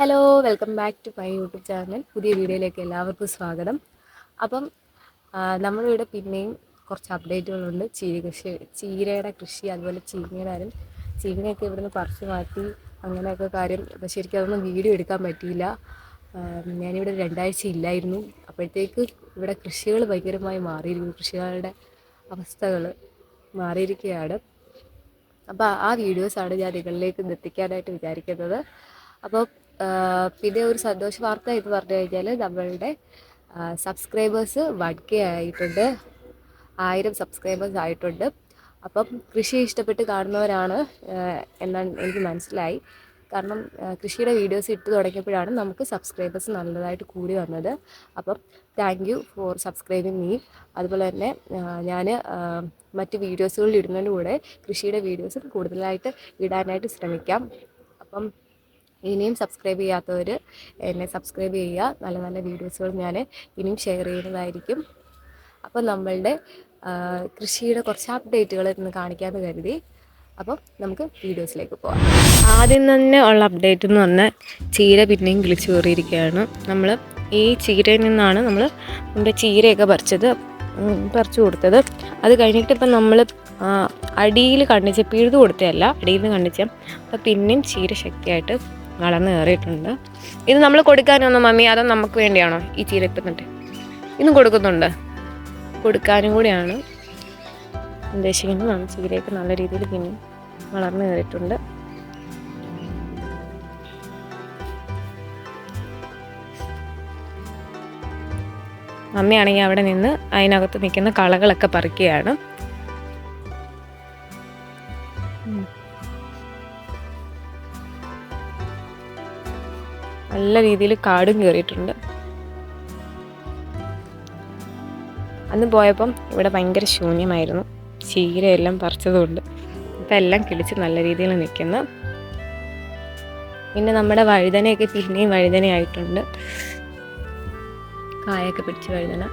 Hello welcome back to my YouTube channel പുതിയ വീഡിയോയിലേക്ക് എല്ലാവർക്കും സ്വാഗതം. അപ്പം നമ്മളിവിടെ പിന്നെയും കുറച്ച് അപ്ഡേറ്റുകളുണ്ട് ചീര കൃഷി ചീരയുടെ കൃഷി അതുപോലെ ചീങ്ങയുടെ കാര്യം. ചീങ്ങയൊക്കെ ഇവിടുന്ന് പറിച്ചു മാറ്റി അങ്ങനെയൊക്കെ കാര്യം. അപ്പോൾ ശരിക്കും അതൊന്നും വീഡിയോ എടുക്കാൻ പറ്റിയില്ല. ഞാനിവിടെ രണ്ടാഴ്ച ഇല്ലായിരുന്നു. അപ്പോഴത്തേക്ക് ഇവിടെ കൃഷികൾ ഭയങ്കരമായി മാറിയിരിക്കുന്നു. കൃഷികളുടെ അവസ്ഥകൾ മാറിയിരിക്കുകയാണ്. അപ്പോൾ ആ വീഡിയോസാണ് ഞാൻ നിങ്ങളിലേക്ക് എത്തിക്കാനായിട്ട് വിചാരിക്കുന്നത്. അപ്പോൾ പിന്നെ ഒരു സന്തോഷ വാർത്ത എന്ന് പറഞ്ഞു കഴിഞ്ഞാൽ നമ്മളുടെ സബ്സ്ക്രൈബേഴ്സ് വൺ കെ ആയിട്ടുണ്ട്. ആയിരം സബ്സ്ക്രൈബേഴ്സ് ആയിട്ടുണ്ട്. അപ്പം കൃഷി ഇഷ്ടപ്പെട്ട് കാണുന്നവരാണ് എന്നാണ് എനിക്ക് മനസ്സിലായി. കാരണം കൃഷിയുടെ വീഡിയോസ് ഇട്ട് തുടങ്ങിയപ്പോഴാണ് നമുക്ക് സബ്സ്ക്രൈബേഴ്സ് നല്ലതായിട്ട് കൂടി വന്നത്. അപ്പം thank you for subscribing me അതുപോലെ തന്നെ ഞാൻ മറ്റ് വീഡിയോസുകളിൽ ഇടുന്നതിന്റെ കൂടെ കൃഷിയുടെ വീഡിയോസ് കൂടുതലായിട്ട് ഇടാനായിട്ട് ശ്രമിക്കാം. അപ്പം ഇനിയും സബ്സ്ക്രൈബ് ചെയ്യാത്തവർ എന്നെ സബ്സ്ക്രൈബ് ചെയ്യുക. നല്ല നല്ല വീഡിയോസുകൾ ഞാൻ ഇനിയും ഷെയർ ചെയ്യുന്നതായിരിക്കും. അപ്പോൾ നമ്മളുടെ കൃഷിയുടെ കുറച്ച് അപ്ഡേറ്റുകൾ ഇന്ന് കാണിക്കാമെന്ന് കരുതി. അപ്പം നമുക്ക് വീഡിയോസിലേക്ക് പോകാം ആദ്യം തന്നെ ഉള്ള അപ്ഡേറ്റ് എന്ന് പറഞ്ഞാൽ ചീര പിന്നെയും കിളിച്ചു കയറിയിരിക്കുകയാണ്. നമ്മൾ ഈ ചീരയിൽ നിന്നാണ് നമ്മൾ നമ്മുടെ ചീരയൊക്കെ പറിച്ചത് പറിച്ചു കൊടുത്തത്. അത് കഴിഞ്ഞിട്ട് ഇപ്പം നമ്മൾ അടിയിൽ കണ്ണിച്ച് പിഴുതു കൊടുത്തതല്ല അടിയിൽ നിന്ന് കണ്ണിച്ച. അപ്പം പിന്നെയും ചീര ശക്തിയായിട്ട് വളർന്നു കയറിയിട്ടുണ്ട്. ഇത് നമ്മൾ കൊടുക്കാനൊന്നും മമ്മി അതോ നമുക്ക് വേണ്ടിയാണോ ഈ ചീര ഇട്ടുന്നുണ്ട് ഇന്നും കൊടുക്കുന്നുണ്ട്. കൊടുക്കാനും കൂടിയാണ്. ഉദ്ദേശിക്കുന്നത് നമ്മൾ ചീരയൊക്കെ നല്ല രീതിയിൽ പിന്നെ വളർന്നു കയറിയിട്ടുണ്ട്. മമ്മിയാണെങ്കിൽ അവിടെ നിന്ന് അതിനകത്ത് നിൽക്കുന്ന കളകളൊക്കെ പറിക്കുകയാണ്. നല്ല രീതിയിൽ കാടും കയറിയിട്ടുണ്ട്. അന്ന് പോയപ്പം ഇവിടെ ഭയങ്കര ശൂന്യമായിരുന്നു. ചീരയെല്ലാം പറിച്ചതുകൊണ്ട് ഇപ്പം എല്ലാം കിളിച്ച് നല്ല രീതിയിൽ നിൽക്കുന്നു. പിന്നെ നമ്മുടെ വഴുതനയൊക്കെ പിന്നെയും വഴുതനയായിട്ടുണ്ട്. കായൊക്കെ പിടിച്ച് വഴുതന.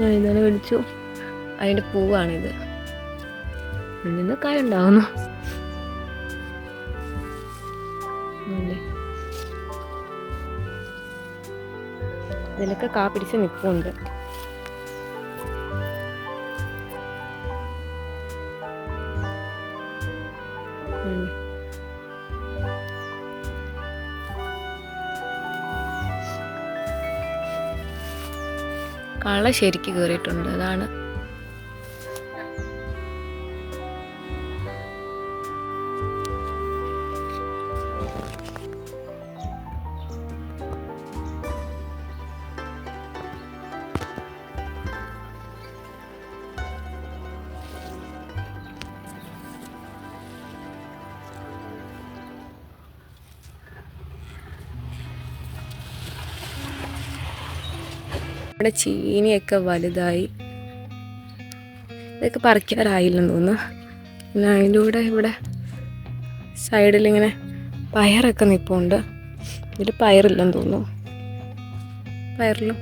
വഴുതന പിടിച്ചു. അതിന്റെ പൂവാണിത്. ഇതിൽ നിന്ന് കായ ഉണ്ടാവുന്നു ഉണ്ടേ. ഇതിലൊക്കെ കാ പിടിച്ച് നിൽപ്പുണ്ട്. കള ശരിക്ക് കയറിയിട്ടുണ്ട് അതാണ് ഇവിടെ ചീനിയൊക്കെ വലുതായി. ഇതൊക്കെ പറിക്കാറായില്ലെന്ന് തോന്നുന്നു. പിന്നെ അതിന്റെ കൂടെ ഇവിടെ സൈഡിലിങ്ങനെ പയറൊക്കെ നിൽപ്പുണ്ട് ഇതിൽ പയറില്ലെന്ന് തോന്നുന്നു. പയറിലും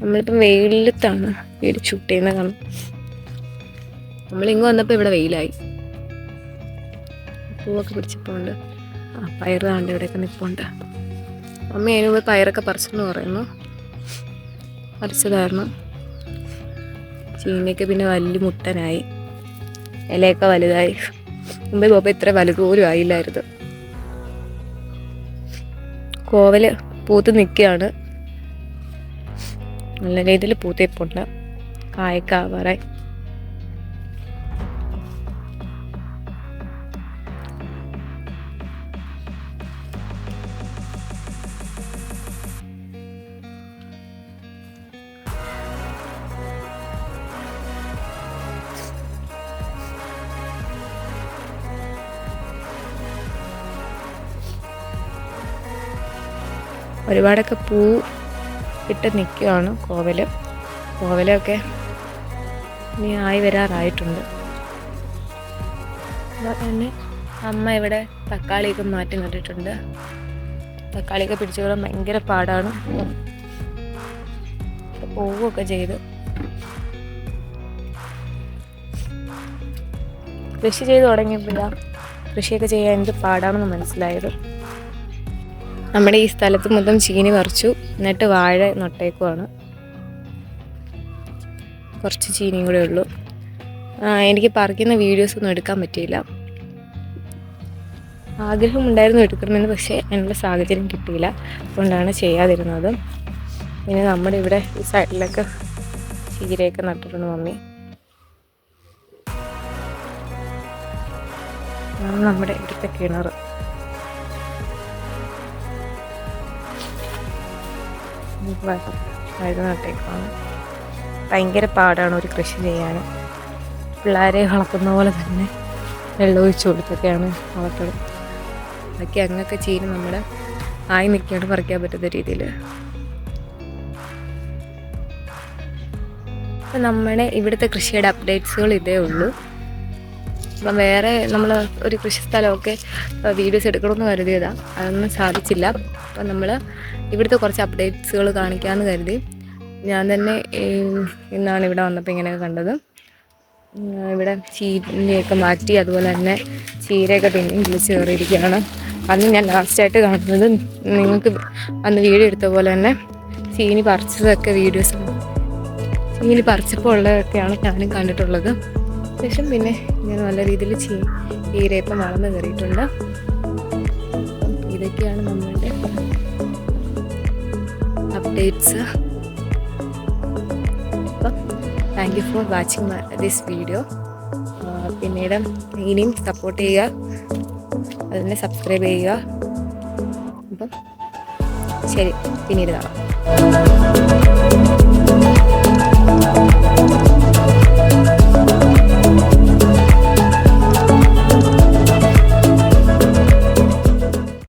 നമ്മളിപ്പം വെയിലത്താണ് വീട് ഷൂട്ട് ചെയ്യുന്ന കാരണം നമ്മളിങ്ങ് വന്നപ്പോൾ ഇവിടെ വെയിലായി. പൂവൊക്കെ പിടിച്ചപ്പോണ്ട് ആ പയർ താണ്ട് ഇവിടെയൊക്കെ നിൽപ്പുണ്ട് അമ്മ അതിന് മുമ്പ് പയറൊക്കെ പറിച്ചെന്ന് പറയുന്നു. പറിച്ചതായിരുന്നു. ചീനയൊക്കെ പിന്നെ വലിയ മുട്ടനായി. ഇലയൊക്കെ വലുതായി. മുമ്പേ പോയപ്പോൾ ഇത്ര വലുതുപോലും ആയില്ലായിരുന്നു. കോവൽ പൂത്ത് നിൽക്കുകയാണ്. നല്ല രീതിയിൽ പൂത്തിപ്പുണ്ട്. കായൊക്കെ ഒരുപാടൊക്കെ പൂ ഇട്ട് നിൽക്കുകയാണ് കോവൽ കോവലൊക്കെ ഇനി ആയി വരാറായിട്ടുണ്ട്. അതുപോലെ തന്നെ അമ്മ ഇവിടെ തക്കാളിയൊക്കെ മാറ്റി നട്ടിട്ടുണ്ട്. തക്കാളിയൊക്കെ പിടിച്ചുകൊള്ളാൻ ഭയങ്കര പാടാണ്. പോവുകയൊക്കെ ചെയ്തു. കൃഷി ചെയ്ത് തുടങ്ങിയപ്പോഴാണ് കൃഷിയൊക്കെ ചെയ്യാൻ എന്ത് പാടാണെന്ന് മനസ്സിലായത്. നമ്മുടെ ഈ സ്ഥലത്ത് മൊത്തം ചീനി പറിച്ചു. എന്നിട്ട് വാഴ നട്ടേക്കുവാണ്. കുറച്ച് ചീനിയും കൂടെ ഉള്ളൂ. എനിക്ക് പറിക്കുന്ന വീഡിയോസ് ഒന്നും എടുക്കാൻ പറ്റിയില്ല. ആഗ്രഹമുണ്ടായിരുന്നു എടുക്കണമെന്ന് പക്ഷേ എന്നുള്ള സാഹചര്യം കിട്ടിയില്ല. അതുകൊണ്ടാണ് ചെയ്യാതിരുന്നത്. പിന്നെ നമ്മുടെ ഇവിടെ ഈ സൈഡിലൊക്കെ ചീരയൊക്കെ നട്ടിട്ടുണ്ട് മമ്മി. നമ്മുടെ ഇവിടുത്തെ കിണർ വഴുത നട്ടേക്കാണ് ഭയങ്കര പാടാണ് ഒരു കൃഷി ചെയ്യാൻ. പിള്ളേരെ വളർത്തുന്ന പോലെ തന്നെ വെള്ളമൊഴിച്ചു കൊടുത്തൊക്കെയാണ് വളർത്തത് അതൊക്കെ അങ്ങൊക്കെ ചീനി നമ്മുടെ ആയി നിൽക്കാണ്ട് പറിക്കാൻ പറ്റുന്ന രീതിയിൽ അപ്പം നമ്മുടെ ഇവിടുത്തെ കൃഷിയുടെ അപ്ഡേറ്റ്സുകൾ ഇതേ ഉള്ളൂ. അപ്പം വേറെ നമ്മൾ ഒരു കൃഷി സ്ഥലമൊക്കെ വീഡിയോസ് എടുക്കണമെന്ന് കരുതിയതാണ് അതൊന്നും സാധിച്ചില്ല. അപ്പം നമ്മൾ ഇവിടുത്തെ കുറച്ച് അപ്ഡേറ്റ്സുകൾ കാണിക്കാമെന്ന് കരുതി. ഞാൻ തന്നെ ഇന്നാണ് ഇവിടെ വന്നപ്പോൾ ഇങ്ങനെയൊക്കെ കണ്ടത്. ഇവിടെ ചീരയൊക്കെ മാറ്റി അതുപോലെ തന്നെ ചീരയൊക്കെ പിന്നെയും കിളിച്ച് കയറിയിരിക്കുകയാണ്. അന്ന് ഞാൻ ലാസ്റ്റായിട്ട് കാണുന്നത് നിങ്ങൾക്ക് അന്ന് വീഡിയോ എടുത്ത പോലെ തന്നെ ചീനി പറിച്ചതൊക്കെ വീഡിയോസ് ചീനി പറിച്ചപ്പോൾ ഉള്ളതൊക്കെയാണ് ഞാനും കണ്ടിട്ടുള്ളത്. ശേഷം പിന്നെ ഞാൻ നല്ല രീതിയിൽ ചീ ചീരയപ്പം വളർന്ന് കയറിയിട്ടുണ്ട്. ഇതൊക്കെയാണ് നമ്മളുടെ അപ്ഡേറ്റ്സ് അപ്പം thank you for watching this video പിന്നീട് ഇനിയും സപ്പോർട്ട് ചെയ്യുക. അതിനെ സബ്സ്ക്രൈബ് ചെയ്യുക. അപ്പം ശരി പിന്നീട് കാണാം.